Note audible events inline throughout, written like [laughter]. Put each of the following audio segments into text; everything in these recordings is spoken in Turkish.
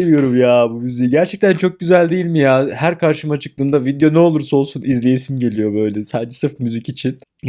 seviyorum ya bu müziği. Gerçekten çok güzel değil mi ya? Her karşıma çıktığında video ne olursa olsun izleyesim geliyor böyle. Sadece sırf müzik için. [laughs]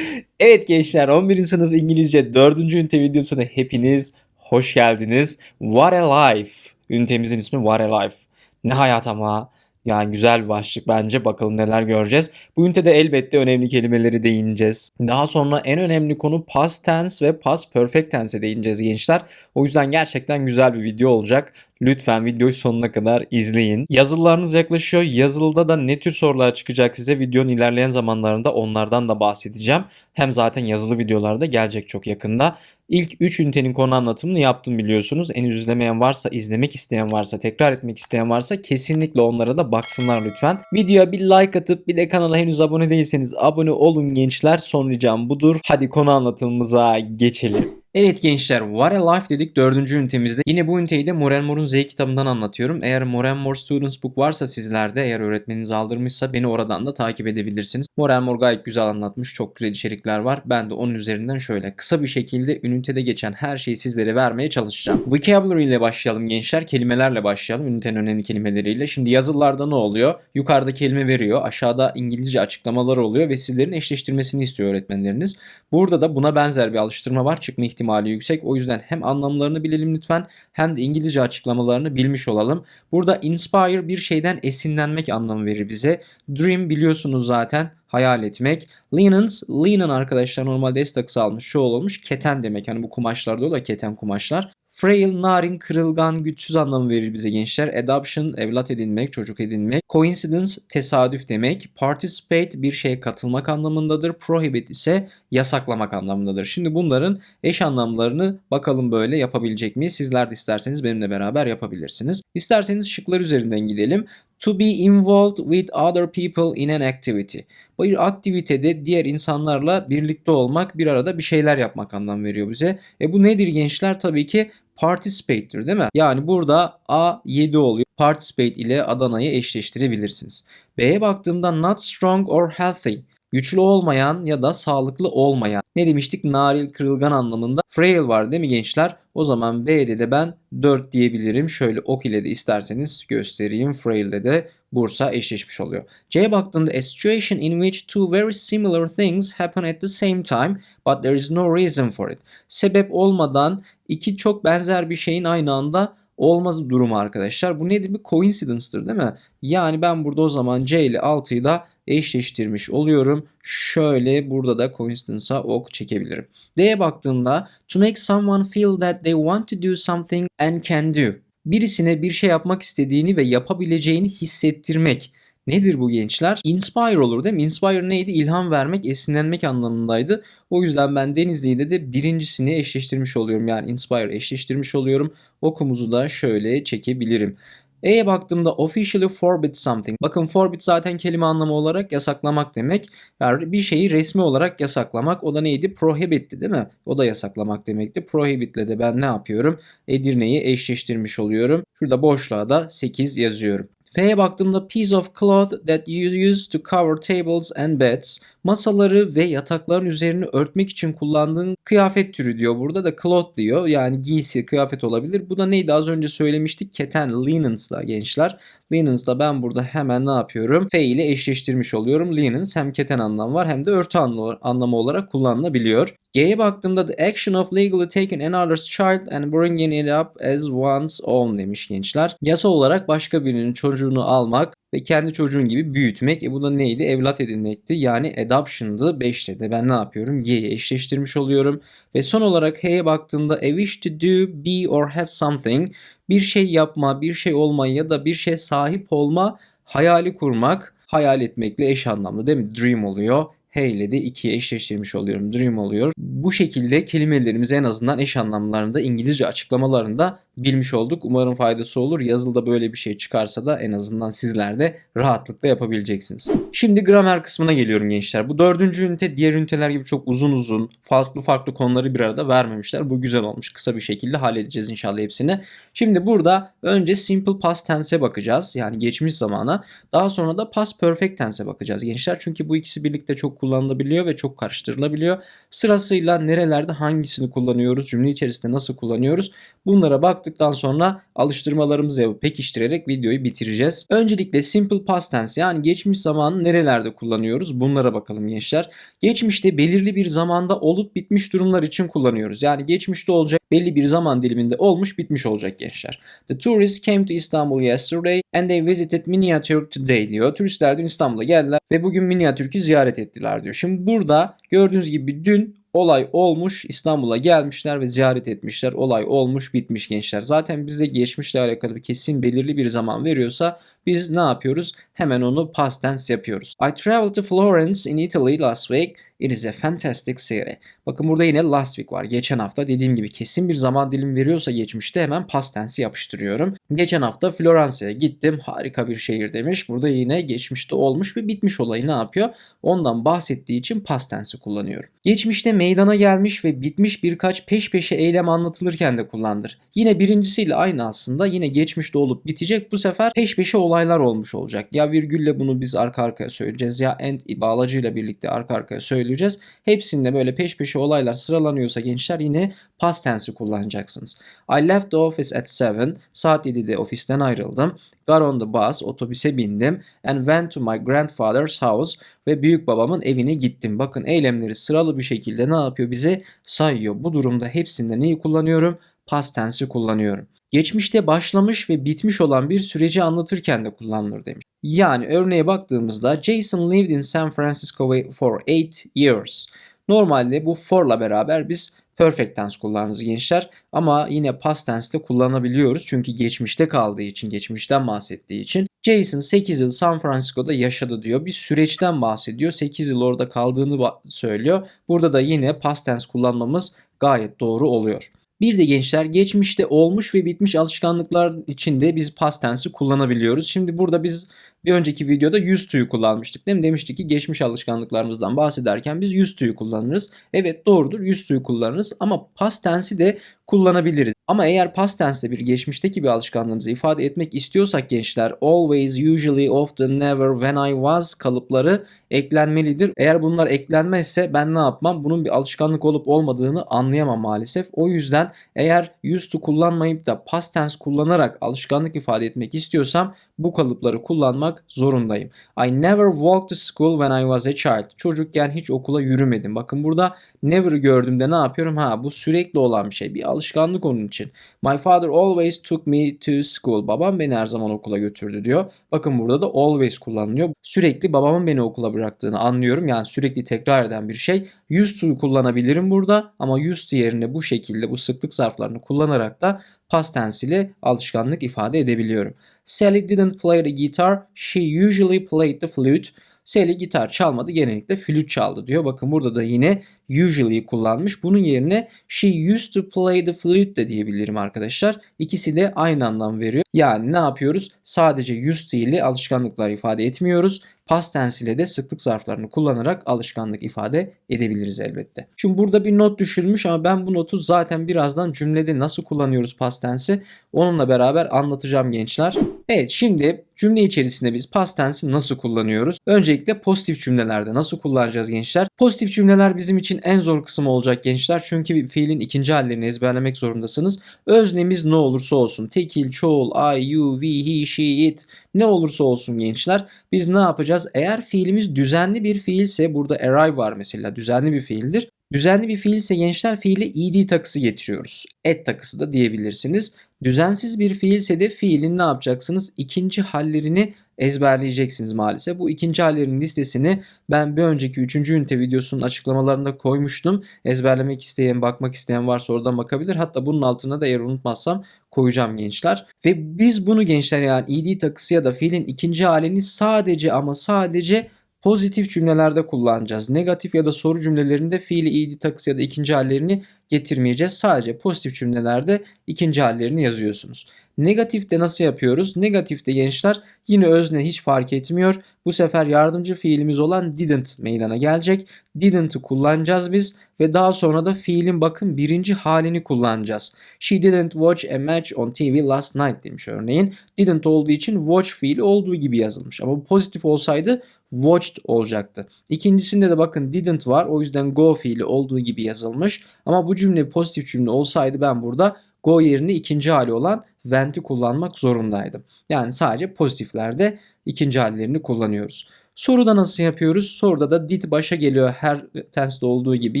evet gençler 11. sınıf İngilizce 4. ünite videosuna hepiniz hoş geldiniz. What a Life. Ünitemizin ismi What a Life. Ne hayat ama. Yani güzel bir başlık bence. Bakalım neler göreceğiz. Bu ünitede elbette önemli kelimeleri değineceğiz. Daha sonra en önemli konu past tense ve past perfect tense'e değineceğiz gençler. O yüzden gerçekten güzel bir video olacak. Lütfen videoyu sonuna kadar izleyin. Yazılılarınız yaklaşıyor. Yazılıda da ne tür sorular çıkacak size videonun ilerleyen zamanlarında onlardan da bahsedeceğim. Hem zaten yazılı videolarda gelecek çok yakında. İlk 3 ünitenin konu anlatımını yaptım biliyorsunuz. En izlemeyen varsa, izlemek isteyen varsa, tekrar etmek isteyen varsa kesinlikle onlara da baksınlar lütfen. Videoya bir like atıp bir de kanala henüz abone değilseniz abone olun gençler. Son ricam budur. Hadi konu anlatımımıza geçelim. Evet gençler What a Life dedik dördüncü ünitemizde. Yine bu üniteyi de Moren Moore'un Z kitabından anlatıyorum. Eğer Moren Moore Students Book varsa sizlerde eğer öğretmeniniz aldırmışsa beni oradan da takip edebilirsiniz. Moren Moore gayet güzel anlatmış. Çok güzel içerikler var. Ben de onun üzerinden şöyle kısa bir şekilde ünitede geçen her şeyi sizlere vermeye çalışacağım. Vocabulary ile başlayalım gençler. Kelimelerle başlayalım. Ünitenin önemli kelimeleriyle. Şimdi yazılarda ne oluyor? Yukarıda kelime veriyor. Aşağıda İngilizce açıklamalar oluyor ve sizlerin eşleştirmesini istiyor öğretmenleriniz. Burada da buna benzer bir alıştırma var. Çıkma ihtimali yüksek. O yüzden hem anlamlarını bilelim lütfen hem de İngilizce açıklamalarını bilmiş olalım. Burada inspire bir şeyden esinlenmek anlamı verir bize. Dream biliyorsunuz zaten hayal etmek. Linens, linen arkadaşlar normalde S takısı almış, çoğul olmuş. Keten demek. Hani bu kumaşlarda oluyor keten kumaşlar. Frail, narin, kırılgan, güçsüz anlamı verir bize gençler. Adoption, evlat edinmek, çocuk edinmek. Coincidence, tesadüf demek. Participate, bir şeye katılmak anlamındadır. Prohibit ise yasaklamak anlamındadır. Şimdi bunların eş anlamlarını bakalım böyle yapabilecek miyiz? Sizler de isterseniz benimle beraber yapabilirsiniz. İsterseniz şıklar üzerinden gidelim. To be involved with other people in an activity. Bir aktivitede diğer insanlarla birlikte olmak, bir arada bir şeyler yapmak anlam veriyor bize. E bu nedir gençler? Tabii ki participate'tir değil mi? Yani burada A 7 oluyor. Participate ile Adana'yı eşleştirebilirsiniz. B'ye baktığımda not strong or healthy. Güçlü olmayan ya da sağlıklı olmayan. Ne demiştik? Naril, kırılgan anlamında. Frail var değil mi gençler? O zaman B'de de ben 4 diyebilirim. Şöyle ok ile de isterseniz göstereyim. Frail'de de Bursa eşleşmiş oluyor. C'ye baktığında a situation in which two very similar things happen at the same time but there is no reason for it. Sebep olmadan iki çok benzer bir şeyin aynı anda olmaz durumu arkadaşlar. Bu nedir? Bir coincidence'tır değil mi? Yani ben burada o zaman C ile 6'yı da eşleştirmiş oluyorum. Şöyle burada da coincidence'a ok çekebilirim. D'ye baktığımda to make someone feel that they want to do something and can do. Birisine bir şey yapmak istediğini ve yapabileceğini hissettirmek. Nedir bu gençler? Inspire olur değil mi? Inspire neydi? İlham vermek, esinlenmek anlamındaydı. O yüzden ben Denizli'de de birincisini eşleştirmiş oluyorum. Yani inspire eşleştirmiş oluyorum. Okumuzu da şöyle çekebilirim. E'ye baktığımda officially forbid something. Bakın forbid zaten kelime anlamı olarak yasaklamak demek. Yani bir şeyi resmi olarak yasaklamak. O da neydi? Prohibit'ti değil mi? O da yasaklamak demekti. Prohibit'le de ben ne yapıyorum? Edirne'yi eşleştirmiş oluyorum. Şurada boşluğa da 8 yazıyorum. F'ye baktığımda piece of cloth that you use to cover tables and beds. Masaları ve yatakların üzerini örtmek için kullandığın kıyafet türü diyor. Burada da cloth diyor. Yani giysi, kıyafet olabilir. Bu da neydi az önce söylemiştik? Keten, linens'la gençler. Linens'la ben burada hemen ne yapıyorum? F ile eşleştirmiş oluyorum. Linens hem keten anlamı var hem de örtü anlamı olarak kullanılabiliyor. G'ye baktığımda the action of legally taking another's child and bringing it up as one's own demiş gençler. Yasa olarak başka birinin çocuğunu almak ve kendi çocuğun gibi büyütmek. E bu da neydi? Evlat edinmekti. Yani adoption'dı. 5'te de ben ne yapıyorum? Y'ye eşleştirmiş oluyorum. Ve son olarak H'ye baktığımda a wish to do, be or have something. Bir şey yapma, bir şey olma ya da bir şey sahip olma, hayali kurmak, hayal etmekle eş anlamlı değil mi? Dream oluyor. H ile de 2'ye eşleştirmiş oluyorum. Dream oluyor. Bu şekilde kelimelerimizi en azından eş anlamlarında İngilizce açıklamalarında bilmiş olduk. Umarım faydası olur. Yazılıda böyle bir şey çıkarsa da en azından sizler de rahatlıkla yapabileceksiniz. Şimdi gramer kısmına geliyorum gençler. Bu dördüncü ünite diğer üniteler gibi çok uzun uzun farklı farklı konuları bir arada vermemişler. Bu güzel olmuş. Kısa bir şekilde halledeceğiz inşallah hepsini. Şimdi burada önce simple past tense'e bakacağız. Yani geçmiş zamana. Daha sonra da past perfect tense'e bakacağız gençler. Çünkü bu ikisi birlikte çok kullanılabiliyor ve çok karıştırılabiliyor. Sırasıyla nerelerde hangisini kullanıyoruz? Cümle içerisinde nasıl kullanıyoruz? Bunlara baktık yaptıktan sonra alıştırmalarımızı yapıp pekiştirerek videoyu bitireceğiz. Öncelikle simple past tense yani geçmiş zamanı nerelerde kullanıyoruz bunlara bakalım gençler. Geçmişte belirli bir zamanda olup bitmiş durumlar için kullanıyoruz. Yani geçmişte olacak belli bir zaman diliminde olmuş bitmiş olacak gençler. The tourists came to Istanbul yesterday and they visited Miniatürk today diyor. Turistler dün İstanbul'a geldiler ve bugün Miniatürk'ü ziyaret ettiler diyor. Şimdi burada gördüğünüz gibi dün olay olmuş İstanbul'a gelmişler ve ziyaret etmişler. Olay olmuş bitmiş gençler. Zaten bize geçmişle alakalı bir kesin belirli bir zaman veriyorsa biz ne yapıyoruz? Hemen onu past tense yapıyoruz. I traveled to Florence in Italy last week. It is a fantastic city. Bakın burada yine last week var. Geçen hafta dediğim gibi kesin bir zaman dilimi veriyorsa geçmişte hemen past tense yapıştırıyorum. Geçen hafta Floransa'ya gittim. Harika bir şehir demiş. Burada yine geçmişte olmuş ve bitmiş olayı ne yapıyor? Ondan bahsettiği için past tense kullanıyorum. Geçmişte meydana gelmiş ve bitmiş birkaç peş peşe eylem anlatılırken de kullanılır. Yine birincisiyle aynı aslında. Yine geçmişte olup bitecek. Bu sefer peş peşe olaylar olmuş olacak. Ya virgülle bunu biz arka arkaya söyleyeceğiz ya and bağlacıyla birlikte arka arkaya söyleyeceğiz. Hepsinde böyle peş peşe olaylar sıralanıyorsa gençler yine past tense'i kullanacaksınız. I left the office at 7. Saat 7'de ofisten ayrıldım. Got on the bus. Otobüse bindim. And went to my grandfather's house. Ve büyük babamın evine gittim. Bakın eylemleri sıralı bir şekilde ne yapıyor bize? Sayıyor. Bu durumda hepsinde neyi kullanıyorum? Past tense'i kullanıyorum. Geçmişte başlamış ve bitmiş olan bir süreci anlatırken de kullanılır demiş. Yani örneğe baktığımızda Jason lived in San Francisco for 8 years. Normalde bu for'la beraber biz perfect tense kullanırız gençler. Ama yine past tense'te kullanabiliyoruz. Çünkü geçmişte kaldığı için, geçmişten bahsettiği için. Jason 8 yıl San Francisco'da yaşadı diyor. Bir süreçten bahsediyor. 8 yıl orada kaldığını söylüyor. Burada da yine past tense kullanmamız gayet doğru oluyor. Bir de gençler geçmişte olmuş ve bitmiş alışkanlıklar içinde biz past tense'i kullanabiliyoruz. Şimdi burada biz bir önceki videoda used to'yu kullanmıştık değil mi? Demiştik ki geçmiş alışkanlıklarımızdan bahsederken biz used to'yu kullanırız. Evet doğrudur used to'yu kullanırız ama past tense'i de kullanabiliriz. Ama eğer past tense'de bir geçmişteki bir alışkanlığımızı ifade etmek istiyorsak gençler always, usually, often, never, when I was kalıpları eklenmelidir. Eğer bunlar eklenmezse ben ne yapmam? Bunun bir alışkanlık olup olmadığını anlayamam maalesef. O yüzden eğer used to kullanmayıp da past tense kullanarak alışkanlık ifade etmek istiyorsam bu kalıpları kullanmak zorundayım. I never walked to school when I was a child. Çocukken hiç okula yürümedim. Bakın burada never'ı gördüğümde ne yapıyorum? Ha bu sürekli olan bir şey. Bir alışkanlık onun için. My father always took me to school. Babam beni her zaman okula götürdü diyor. Bakın burada da always kullanılıyor. Sürekli babamın beni okula bıraktığını anlıyorum. Yani sürekli tekrar eden bir şey. Used to kullanabilirim burada ama used yerine bu şekilde bu sıklık zarflarını kullanarak da past tense ile alışkanlık ifade edebiliyorum. Sally didn't play the guitar. She usually played the flute. Sally gitar çalmadı genellikle flüt çaldı diyor. Bakın burada da yine usually kullanmış. Bunun yerine she used to play the flute de diyebilirim arkadaşlar. İkisi de aynı anlam veriyor. Yani ne yapıyoruz? Sadece used ile alışkanlıklar ifade etmiyoruz. Past tense ile de sıklık zarflarını kullanarak alışkanlık ifade edebiliriz elbette. Şimdi burada bir not düşülmüş ama ben bu notu zaten birazdan cümlede nasıl kullanıyoruz past tense'i onunla beraber anlatacağım gençler. Evet şimdi cümle içerisinde biz past tense'i nasıl kullanıyoruz? Öncelikle pozitif cümlelerde nasıl kullanacağız gençler? Pozitif cümleler bizim için en zor kısım olacak gençler. Çünkü bir fiilin ikinci hallerini ezberlemek zorundasınız. Öznemiz ne olursa olsun. Tekil, çoğul, I, you, we, he, she, it ne olursa olsun gençler. Biz ne yapacağız? Eğer fiilimiz düzenli bir fiilse burada arrive var mesela düzenli bir fiildir. Düzenli bir fiilse gençler fiile ed takısı getiriyoruz. Et takısı da diyebilirsiniz. Düzensiz bir fiilse de fiilin ne yapacaksınız? İkinci hallerini ezberleyeceksiniz maalesef. Bu ikinci hallerin listesini ben bir önceki 3. ünite videosunun açıklamalarında koymuştum. Ezberlemek isteyen, bakmak isteyen varsa oradan bakabilir. Hatta bunun altına da eğer unutmazsam koyacağım gençler. Ve biz bunu gençler yani ed takısı ya da fiilin ikinci halini sadece ama sadece pozitif cümlelerde kullanacağız. Negatif ya da soru cümlelerinde fiili ed takısı ya da ikinci hallerini getirmeyeceğiz. Sadece pozitif cümlelerde ikinci hallerini yazıyorsunuz. Negatifte nasıl yapıyoruz? Negatifte gençler yine özne hiç fark etmiyor. Bu sefer yardımcı fiilimiz olan didn't meydana gelecek. Didn't'ı kullanacağız biz ve daha sonra da fiilin bakın birinci halini kullanacağız. She didn't watch a match on TV last night demiş örneğin. Didn't olduğu için watch fiili olduğu gibi yazılmış. Ama bu pozitif olsaydı watched olacaktı. İkincisinde de bakın didn't var. O yüzden go fiili olduğu gibi yazılmış. Ama bu cümle pozitif cümle olsaydı ben burada go yerine ikinci hali olan went'i kullanmak zorundaydım. Yani sadece pozitiflerde ikinci hallerini kullanıyoruz. Soruda nasıl yapıyoruz? Soruda da did başa geliyor. Her tense'de olduğu gibi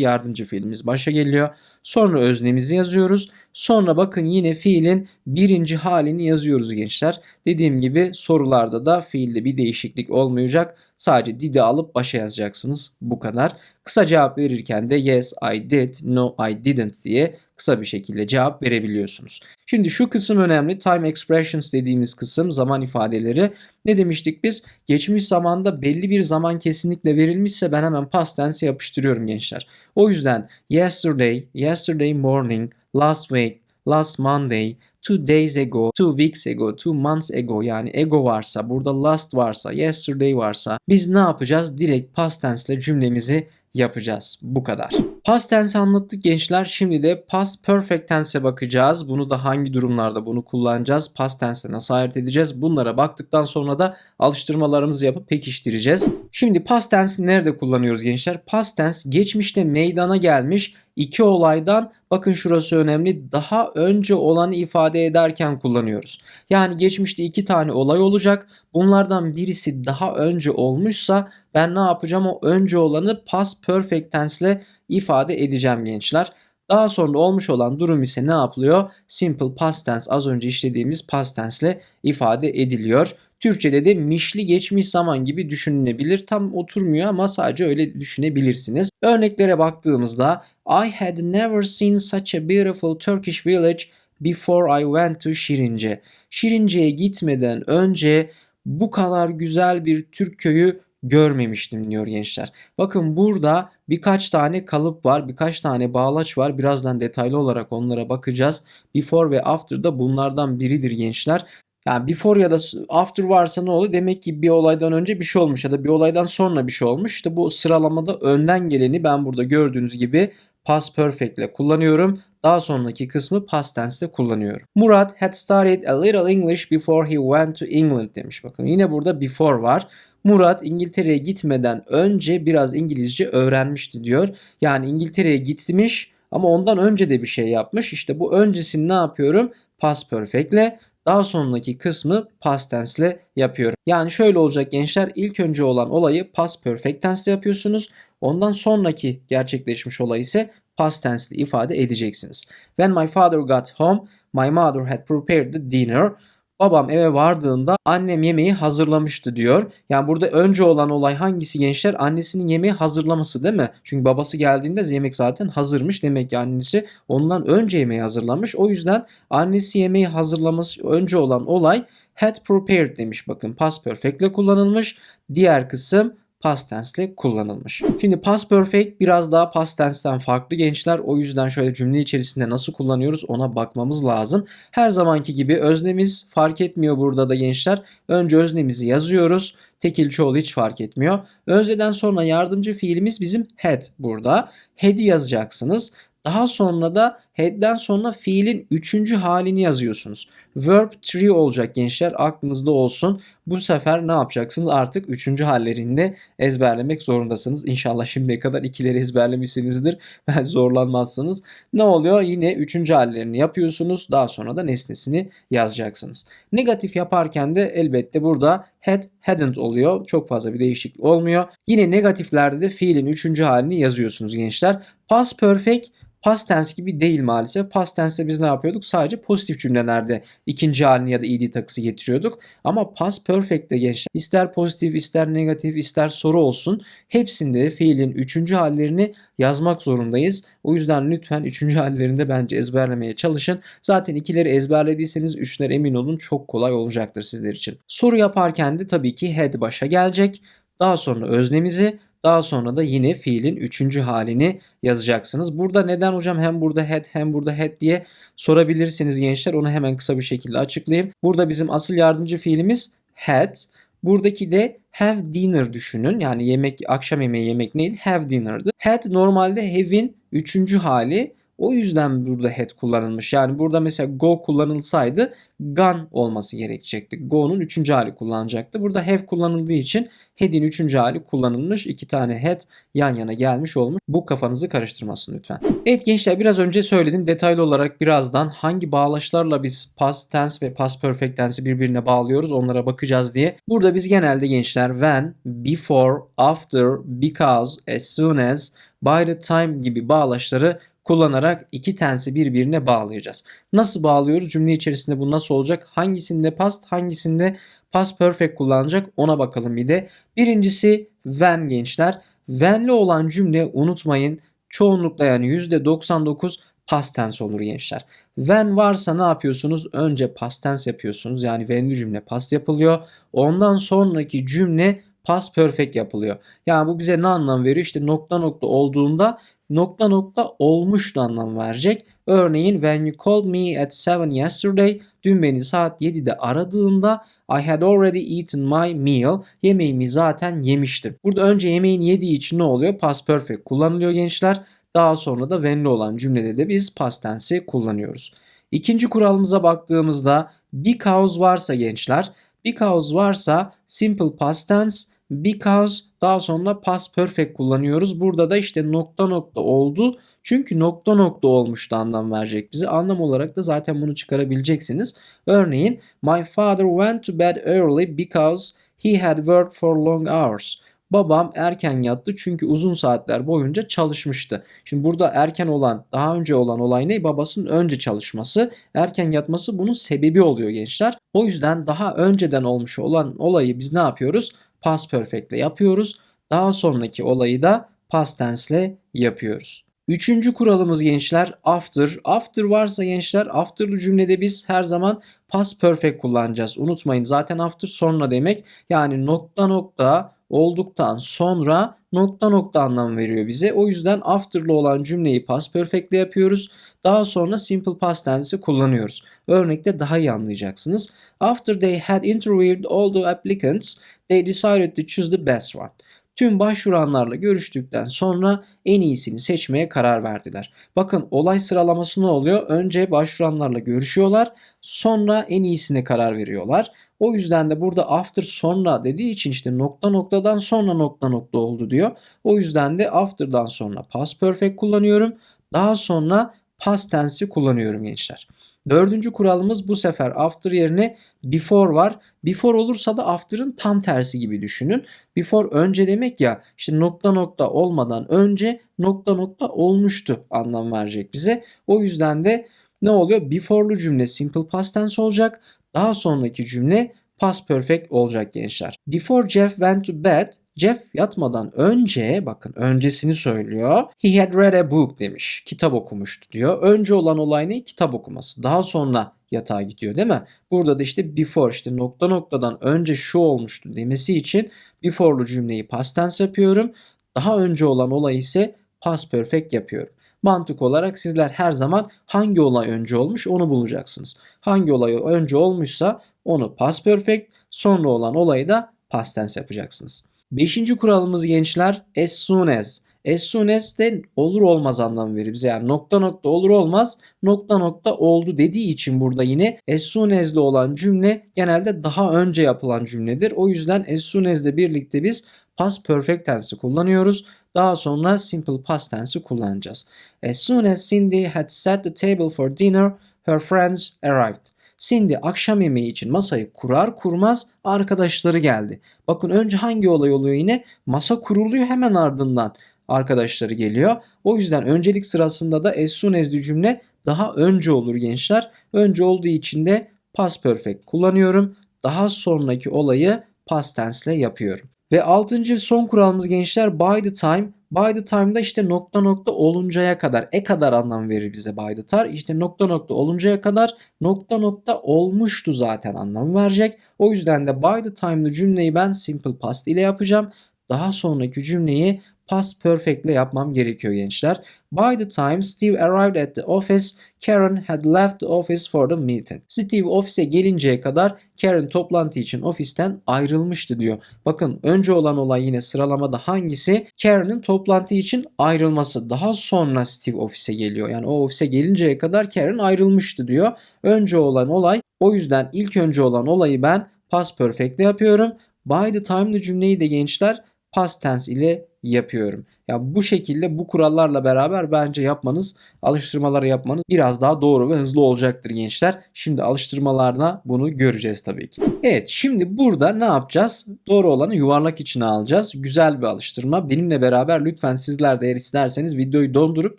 yardımcı fiilimiz başa geliyor. Sonra öznemizi yazıyoruz. Sonra bakın yine fiilin birinci halini yazıyoruz gençler. Dediğim gibi sorularda da fiilde bir değişiklik olmayacak. Sadece did'i alıp başa yazacaksınız. Bu kadar. Kısa cevap verirken de yes I did, no I didn't diye kısa bir şekilde cevap verebiliyorsunuz. Şimdi şu kısım önemli. Time expressions dediğimiz kısım zaman ifadeleri. Ne demiştik biz? Geçmiş zamanda belli bir zaman kesinlikle verilmişse ben hemen past tense yapıştırıyorum gençler. O yüzden yesterday, yesterday morning, last week, last Monday, two days ago, two weeks ago, two months ago yani ego varsa, burada last varsa, yesterday varsa biz ne yapacağız? Direkt past tense ile cümlemizi yapacağız. Bu kadar. Past tense anlattık gençler. Şimdi de past perfect tense'e bakacağız. Bunu da hangi durumlarda bunu kullanacağız? Past tense'e nasıl ayırt edeceğiz? Bunlara baktıktan sonra da alıştırmalarımızı yapıp pekiştireceğiz. Şimdi past tense nerede kullanıyoruz gençler? Past tense geçmişte meydana gelmiş iki olaydan bakın şurası önemli daha önce olanı ifade ederken kullanıyoruz. Yani geçmişte iki tane olay olacak. Bunlardan birisi daha önce olmuşsa ben ne yapacağım? O önce olanı past perfect tense ile ifade edeceğim gençler. Daha sonra olmuş olan durum ise ne yapılıyor? Simple past tense az önce işlediğimiz past tense ile ifade ediliyor. Türkçe'de de mişli geçmiş zaman gibi düşünülebilir. Tam oturmuyor ama sadece öyle düşünebilirsiniz. Örneklere baktığımızda I had never seen such a beautiful Turkish village before I went to Şirince. Şirince'ye gitmeden önce bu kadar güzel bir Türk köyü görmemiştim diyor gençler. Bakın burada birkaç tane kalıp var, birkaç tane bağlaç var. Birazdan detaylı olarak onlara bakacağız. Before ve after da bunlardan biridir gençler. Yani before ya da after varsa ne oluyor? Demek ki bir olaydan önce bir şey olmuş ya da bir olaydan sonra bir şey olmuş. İşte bu sıralamada önden geleni ben burada gördüğünüz gibi past perfect ile kullanıyorum. Daha sonraki kısmı past tense ile kullanıyorum. Murat had studied a little English before he went to England demiş. Bakın yine burada before var. Murat İngiltere'ye gitmeden önce biraz İngilizce öğrenmişti diyor. Yani İngiltere'ye gitmiş ama ondan önce de bir şey yapmış. İşte bu öncesini ne yapıyorum? Past perfect ile daha sonraki kısmı past tense ile yapıyorum. Yani şöyle olacak gençler ilk önce olan olayı past perfect tense ile yapıyorsunuz. Ondan sonraki gerçekleşmiş olay ise past tense ile ifade edeceksiniz. When my father got home, my mother had prepared the dinner. Babam eve vardığında annem yemeği hazırlamıştı diyor. Yani burada önce olan olay hangisi gençler? Annesinin yemeği hazırlaması değil mi? Çünkü babası geldiğinde yemek zaten hazırmış. Demek ki annesi ondan önce yemeği hazırlamış. O yüzden annesi yemeği hazırlaması önce olan olay had prepared demiş. Bakın past perfect ile kullanılmış. Diğer kısım past tense ile kullanılmış. Şimdi past perfect biraz daha past tense'ten farklı gençler. O yüzden şöyle cümle içerisinde nasıl kullanıyoruz ona bakmamız lazım. Her zamanki gibi öznemiz fark etmiyor burada da gençler. Önce öznemizi yazıyoruz. Tekil çoğul hiç fark etmiyor. Özneden sonra yardımcı fiilimiz bizim had burada. Had'i yazacaksınız. Daha sonra da head'den sonra fiilin üçüncü halini yazıyorsunuz. Verb 3 olacak gençler aklınızda olsun. Bu sefer ne yapacaksınız? Artık üçüncü hallerinde ezberlemek zorundasınız. İnşallah şimdiye kadar ikileri ezberlemişsinizdir. [laughs] Ben zorlanmazsınız. Ne oluyor? Yine üçüncü hallerini yapıyorsunuz. Daha sonra da nesnesini yazacaksınız. Negatif yaparken de elbette burada had, hadn't oluyor. Çok fazla bir değişiklik olmuyor. Yine negatiflerde de fiilin üçüncü halini yazıyorsunuz gençler. Past perfect Past tense gibi değil maalesef. Past tense'de biz ne yapıyorduk? Sadece pozitif cümlelerde ikinci halini ya da ed takısı getiriyorduk. Ama past perfect'te gençler ister pozitif ister negatif ister soru olsun hepsinde fiilin üçüncü hallerini yazmak zorundayız. O yüzden lütfen üçüncü hallerinde bence ezberlemeye çalışın. Zaten ikileri ezberlediyseniz üçler emin olun çok kolay olacaktır sizler için. Soru yaparken de tabii ki head başa gelecek. Daha sonra öznemizi daha sonra da yine fiilin üçüncü halini yazacaksınız. Burada neden hocam hem burada had hem burada had diye sorabilirsiniz gençler. Onu hemen kısa bir şekilde açıklayayım. Burada bizim asıl yardımcı fiilimiz had. Buradaki de have dinner düşünün. Yani yemek akşam yemeği yemek neydi? Have dinner'dı. Had normalde have'in üçüncü hali. O yüzden burada had kullanılmış. Yani burada mesela go kullanılsaydı gone olması gerekecekti. Go'nun üçüncü hali kullanacaktı. Burada have kullanıldığı için had'in üçüncü hali kullanılmış. İki tane had yan yana gelmiş olmuş. Bu kafanızı karıştırmasın lütfen. Evet gençler biraz önce söyledim. Detaylı olarak birazdan hangi bağlaçlarla biz past tense ve past perfect tense'i birbirine bağlıyoruz onlara bakacağız diye. Burada biz genelde gençler when, before, after, because, as soon as, by the time gibi bağlaçları kullanarak iki tensi birbirine bağlayacağız. Nasıl bağlıyoruz? Cümle içerisinde bu nasıl olacak? Hangisinde past, hangisinde past perfect kullanacak? Ona bakalım bir de. Birincisi when gençler. When'li olan cümle unutmayın çoğunlukla yani %99 past tense olur gençler. When varsa ne yapıyorsunuz? Önce past tense yapıyorsunuz. Yani when'li cümle past yapılıyor. Ondan sonraki cümle past perfect yapılıyor. Yani bu bize ne anlam veriyor? İşte nokta nokta olduğunda nokta nokta olmuş da anlam verecek. Örneğin when you called me at 7 yesterday dün beni saat 7'de aradığında I had already eaten my meal. Yemeğimi zaten yemiştim. Burada önce yemeğini yediği için ne oluyor? Past perfect kullanılıyor gençler. Daha sonra da when'li olan cümlede de biz past tense'i kullanıyoruz. İkinci kuralımıza baktığımızda because varsa gençler, because varsa simple past tense, because daha sonra past perfect kullanıyoruz. Burada da işte nokta nokta oldu. Çünkü nokta nokta olmuştu anlam verecek bize. Anlam olarak da zaten bunu çıkarabileceksiniz. Örneğin my father went to bed early because he had worked for long hours. Babam erken yattı çünkü uzun saatler boyunca çalışmıştı. Şimdi burada erken olan, daha önce olan olay ne? Babasının önce çalışması. Erken yatması bunun sebebi oluyor gençler. O yüzden daha önceden olmuş olan olayı biz ne yapıyoruz? Past perfect ile yapıyoruz. Daha sonraki olayı da past tense ile yapıyoruz. Üçüncü kuralımız gençler after. After varsa gençler after'lı cümlede biz her zaman past perfect kullanacağız. Unutmayın zaten after sonra demek. Yani nokta nokta olduktan sonra nokta nokta anlam veriyor bize. O yüzden after'lı olan cümleyi past perfect ile yapıyoruz. Daha sonra simple past tense'i kullanıyoruz. Örnekte daha iyi anlayacaksınız. After they had interviewed all the applicants, they decided to choose the best one. Tüm başvuranlarla görüştükten sonra en iyisini seçmeye karar verdiler. Bakın olay sıralaması ne oluyor? Önce başvuranlarla görüşüyorlar, sonra en iyisine karar veriyorlar. O yüzden de burada after sonra dediği için işte nokta noktadan sonra nokta nokta oldu diyor. O yüzden de after'dan sonra past perfect kullanıyorum. Daha sonra past tense'i kullanıyorum gençler. Dördüncü kuralımız bu sefer after yerine before var. Before olursa da after'ın tam tersi gibi düşünün. Before önce demek ya işte nokta nokta olmadan önce nokta nokta olmuştu anlam verecek bize. O yüzden de ne oluyor? Before'lu cümle simple past tense olacak. Daha sonraki cümle past perfect olacak gençler. Before Jeff went to bed, Jeff yatmadan önce bakın öncesini söylüyor. He had read a book demiş. Kitap okumuştu diyor. Önce olan olay ne? Kitap okuması. Daha sonra yatağa gidiyor değil mi? Burada da işte before işte nokta noktadan önce şu olmuştu demesi için before'lu cümleyi past tense yapıyorum. Daha önce olan olay ise past perfect yapıyorum. Mantık olarak sizler her zaman hangi olay önce olmuş onu bulacaksınız. Hangi olay önce olmuşsa onu past perfect, sonra olan olayı da past tense yapacaksınız. Beşinci kuralımız gençler as soon as. As soon as de olur olmaz anlam verir bize. Yani nokta nokta olur olmaz nokta nokta oldu dediği için burada yine as soon as ile olan cümle genelde daha önce yapılan cümledir. O yüzden as soon as ile birlikte biz past perfect tense'i kullanıyoruz. Daha sonra simple past tense'i kullanacağız. As soon as Cindy had set the table for dinner, her friends arrived. Cindy akşam yemeği için masayı kurar kurmaz arkadaşları geldi. Bakın önce hangi olay oluyor yine? Masa kuruluyor hemen ardından arkadaşları geliyor. O yüzden öncelik sırasında da as soon as cümle daha önce olur gençler. Önce olduğu için de past perfect kullanıyorum. Daha sonraki olayı past tense ile yapıyorum. Ve altıncı son kuralımız gençler by the time. By the time'da işte nokta nokta oluncaya kadar e kadar anlam verir bize by the time. İşte nokta nokta oluncaya kadar nokta nokta olmuştu zaten anlam verecek. O yüzden de by the time'lı cümleyi ben simple past ile yapacağım. Daha sonraki cümleyi past perfect ile yapmam gerekiyor gençler. By the time Steve arrived at the office, Karen had left the office for the meeting. Steve ofise gelinceye kadar Karen toplantı için ofisten ayrılmıştı diyor. Bakın önce olan olay yine sıralamada hangisi? Karen'ın toplantı için ayrılması. Daha sonra Steve ofise geliyor. Yani o ofise gelinceye kadar Karen ayrılmıştı diyor. Önce olan olay o yüzden ilk önce olan olayı ben past perfect ile yapıyorum. By the time'lı cümleyi de gençler past tense ile yapıyorum. Ya bu şekilde bu kurallarla beraber bence yapmanız, alıştırmaları yapmanız biraz daha doğru ve hızlı olacaktır gençler. Şimdi alıştırmalarda bunu göreceğiz tabii ki. Evet şimdi burada ne yapacağız? Doğru olanı yuvarlak içine alacağız. Güzel bir alıştırma. Benimle beraber lütfen sizler de eğer isterseniz videoyu dondurup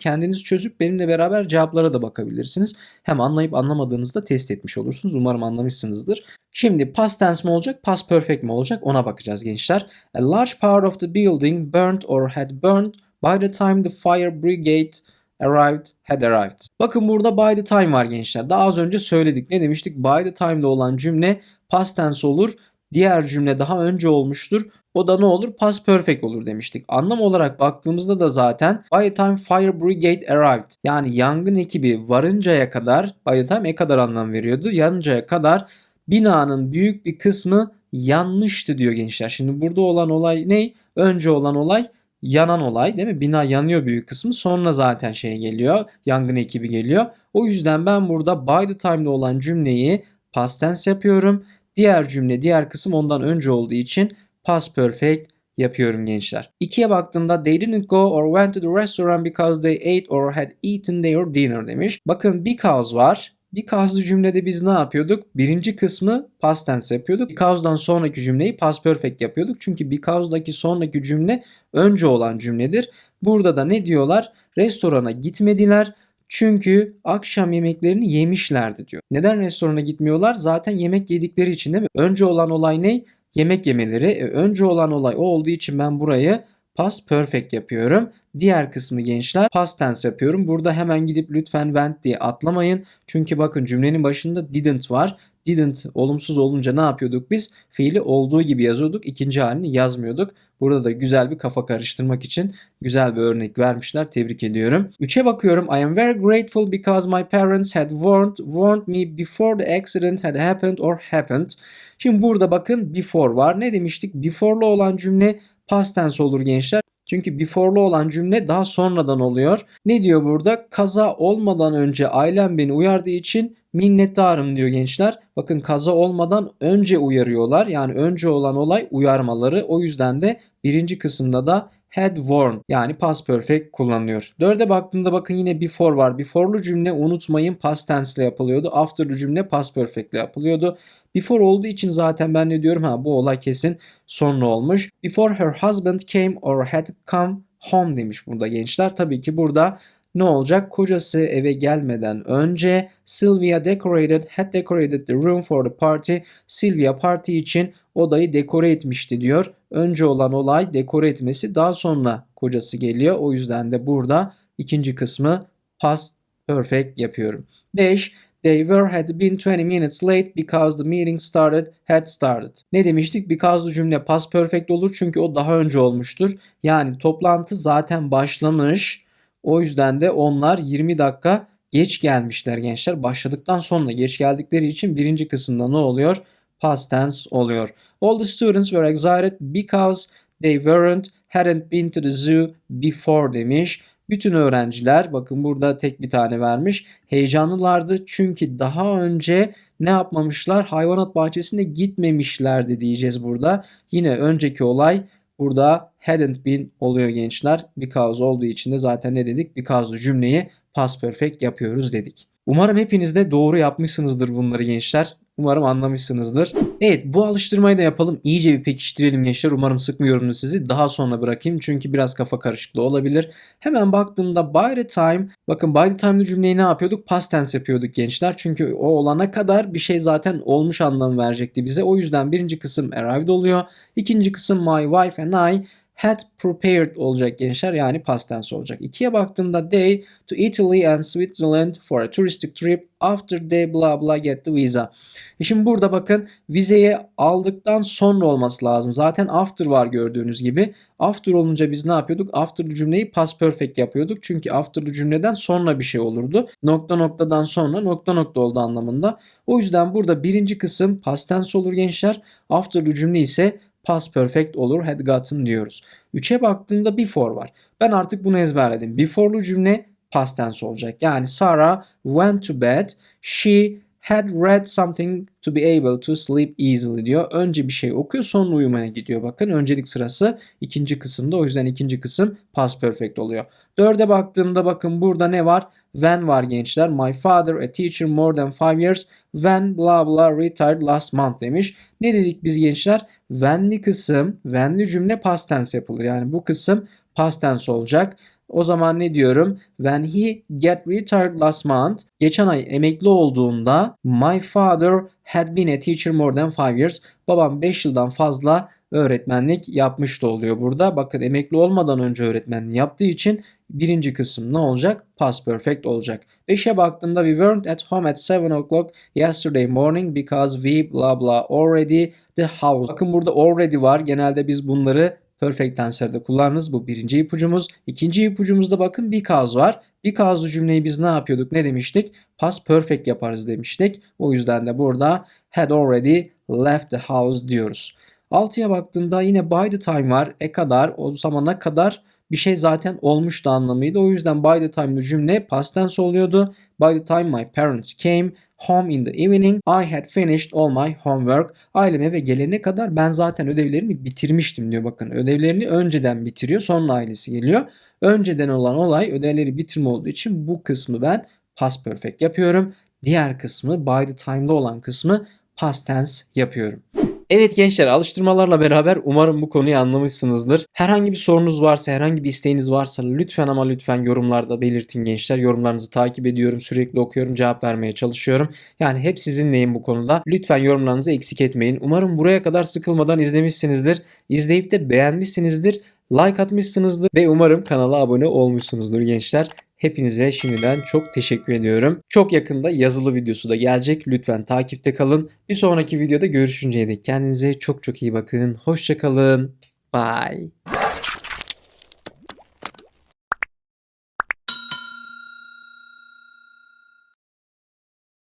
kendiniz çözüp benimle beraber cevaplara da bakabilirsiniz. Hem anlayıp anlamadığınızda test etmiş olursunuz. Umarım anlamışsınızdır. Şimdi past tense mi olacak, past perfect mi olacak ona bakacağız gençler. A large part of the building burned or had burned by the time the fire brigade arrived had arrived. Bakın burada by the time var gençler. Daha az önce söyledik. Ne demiştik? By the time'da olan cümle past tense olur. Diğer cümle daha önce olmuştur. O da ne olur? Past perfect olur demiştik. Anlam olarak baktığımızda da zaten by the time fire brigade arrived. Yani yangın ekibi varıncaya kadar by the time e kadar anlam veriyordu. Yanıncaya kadar binanın büyük bir kısmı yanmıştı diyor gençler. Şimdi burada olan olay ne? Önce olan olay yanan olay değil mi? Bina yanıyor büyük kısmı. Sonra zaten şey geliyor. Yangın ekibi geliyor. O yüzden ben burada by the time'da olan cümleyi past tense yapıyorum. Diğer cümle, diğer kısım ondan önce olduğu için past perfect yapıyorum gençler. İkiye baktığımda they didn't go or went to the restaurant because they ate or had eaten their dinner demiş. Bakın because var. Because'lı cümlede biz ne yapıyorduk? Birinci kısmı past tense yapıyorduk. Because'dan sonraki cümleyi past perfect yapıyorduk. Çünkü because'daki sonraki cümle önce olan cümledir. Burada da ne diyorlar? Restorana gitmediler. Çünkü akşam yemeklerini yemişlerdi diyor. Neden restorana gitmiyorlar? Zaten yemek yedikleri için değil mi? Önce olan olay ne? Yemek yemeleri. E, önce olan olay o olduğu için ben burayı past perfect yapıyorum. Diğer kısmı gençler past tense yapıyorum. Burada hemen gidip lütfen went diye atlamayın. Çünkü bakın cümlenin başında didn't var. Didn't olumsuz olunca ne yapıyorduk biz? Fiili olduğu gibi yazıyorduk. İkinci halini yazmıyorduk. Burada da güzel bir kafa karıştırmak için güzel bir örnek vermişler. Tebrik ediyorum. 3'e bakıyorum. I am very grateful because my parents had warned, warned me before the accident had happened or happened. Şimdi burada bakın before var. Ne demiştik? Before'lu olan cümle past tense olur gençler. Çünkü before'lu olan cümle daha sonradan oluyor. Ne diyor burada? Kaza olmadan önce ailem beni uyardığı için minnettarım diyor gençler. Bakın kaza olmadan önce uyarıyorlar. Yani önce olan olay uyarmaları. O yüzden de birinci kısımda da had warned yani past perfect kullanılıyor. Dörde baktığımda bakın yine before var. Before'lu cümle unutmayın past tense ile yapılıyordu. After'lu cümle past perfect ile yapılıyordu. Before olduğu için zaten ben ne diyorum ha bu olay kesin sonra olmuş. Before her husband came or had come home demiş burada gençler. Tabii ki burada ne olacak? Kocası eve gelmeden önce Sylvia decorated, had decorated the room for the party. Sylvia parti için odayı dekore etmişti diyor. Önce olan olay dekore etmesi daha sonra kocası geliyor. O yüzden de burada ikinci kısmı past perfect yapıyorum. 5. They were had been 20 minutes late because the meeting started had started. Ne demiştik? Because cümle past perfect olur çünkü o daha önce olmuştur. Yani toplantı zaten başlamış. O yüzden de onlar 20 dakika geç gelmişler gençler. Başladıktan sonra geç geldikleri için birinci kısımda ne oluyor? Past tense oluyor. All the students were excited because they weren't hadn't been to the zoo before demiş. Bütün öğrenciler bakın burada tek bir tane vermiş. Heyecanlılardı çünkü daha önce ne yapmamışlar? Hayvanat bahçesine gitmemişlerdi diyeceğiz burada. Yine önceki olay burada hadn't been oluyor gençler. Because olduğu için de zaten ne dedik? Because'lu cümleyi past perfect yapıyoruz dedik. Umarım hepiniz de doğru yapmışsınızdır bunları gençler. Umarım anlamışsınızdır. Evet bu alıştırmayı da yapalım. İyice bir pekiştirelim gençler. Umarım sıkmıyorum sizi. Daha sonra bırakayım. Çünkü biraz kafa karışıklığı olabilir. Hemen baktığımda by the time. Bakın by the time'lı cümleyi ne yapıyorduk? Past tense yapıyorduk gençler. Çünkü o olana kadar bir şey zaten olmuş anlamı verecekti bize. O yüzden birinci kısım arrived oluyor. İkinci kısım my wife and I had prepared olacak gençler yani past tense olacak. 2'ye baktığımda they to Italy and Switzerland for a touristic trip after they blah blah get the visa. E şimdi burada bakın vizeyi aldıktan sonra olması lazım. Zaten after var gördüğünüz gibi. After olunca biz ne yapıyorduk? After'lı cümleyi past perfect yapıyorduk. Çünkü after'lı cümleden sonra bir şey olurdu. Nokta noktadan sonra nokta nokta oldu anlamında. O yüzden burada birinci kısım past tense olur gençler. After'lı cümle ise past perfect olur. Had gotten diyoruz. 3'e baktığımda before var. Ben artık bunu ezberledim. Before'lu cümle past tense olacak. Yani Sarah went to bed. She had read something to be able to sleep easily diyor. Önce bir şey okuyor sonra uyumaya gidiyor. Bakın öncelik sırası ikinci kısımda. O yüzden ikinci kısım past perfect oluyor. Dörde baktığımda bakın burada ne var? When var gençler. My father a teacher more than five years. When blah blah retired last month demiş. Ne dedik biz gençler? When'li kısım, when'li cümle past tense yapılır. Yani bu kısım past tense olacak. O zaman ne diyorum? When he get retired last month. Geçen ay emekli olduğunda my father had been a teacher more than 5 years. Babam 5 yıldan fazla öğretmenlik yapmış da oluyor burada. Bakın emekli olmadan önce öğretmenlik yaptığı için birinci kısım ne olacak? Past perfect olacak. 5'e baktığımda we weren't at home at 7 o'clock yesterday morning because we blah blah already the house. Bakın burada already var. Genelde biz bunları perfect tense'lerde kullanırız. Bu birinci ipucumuz. İkinci ipucumuzda bakın because var. Because'lu cümleyi biz ne yapıyorduk? Ne demiştik? Past perfect yaparız demiştik. O yüzden de burada had already left the house diyoruz. 6'ya baktığında yine by the time var. E kadar o zamana kadar bir şey zaten olmuştu anlamıydı. O yüzden by the time'lı cümle past tense oluyordu. By the time my parents came home in the evening I had finished all my homework. Ailem eve gelene kadar ben zaten ödevlerimi bitirmiştim diyor. Bakın ödevlerini önceden bitiriyor sonra ailesi geliyor. Önceden olan olay ödevleri bitirme olduğu için bu kısmı ben past perfect yapıyorum. Diğer kısmı by the time'da olan kısmı past tense yapıyorum. Evet gençler alıştırmalarla beraber umarım bu konuyu anlamışsınızdır. Herhangi bir sorunuz varsa, herhangi bir isteğiniz varsa lütfen ama lütfen yorumlarda belirtin gençler. Yorumlarınızı takip ediyorum, sürekli okuyorum, cevap vermeye çalışıyorum. Yani hep sizinleyim bu konuda. Lütfen yorumlarınızı eksik etmeyin. Umarım buraya kadar sıkılmadan izlemişsinizdir. İzleyip de beğenmişsinizdir. Like atmışsınızdır ve umarım kanala abone olmuşsunuzdur gençler. Hepinize şimdiden çok teşekkür ediyorum. Çok yakında yazılı videosu da gelecek. Lütfen takipte kalın. Bir sonraki videoda görüşünceye dek kendinize çok çok iyi bakın. Hoşçakalın. Bye.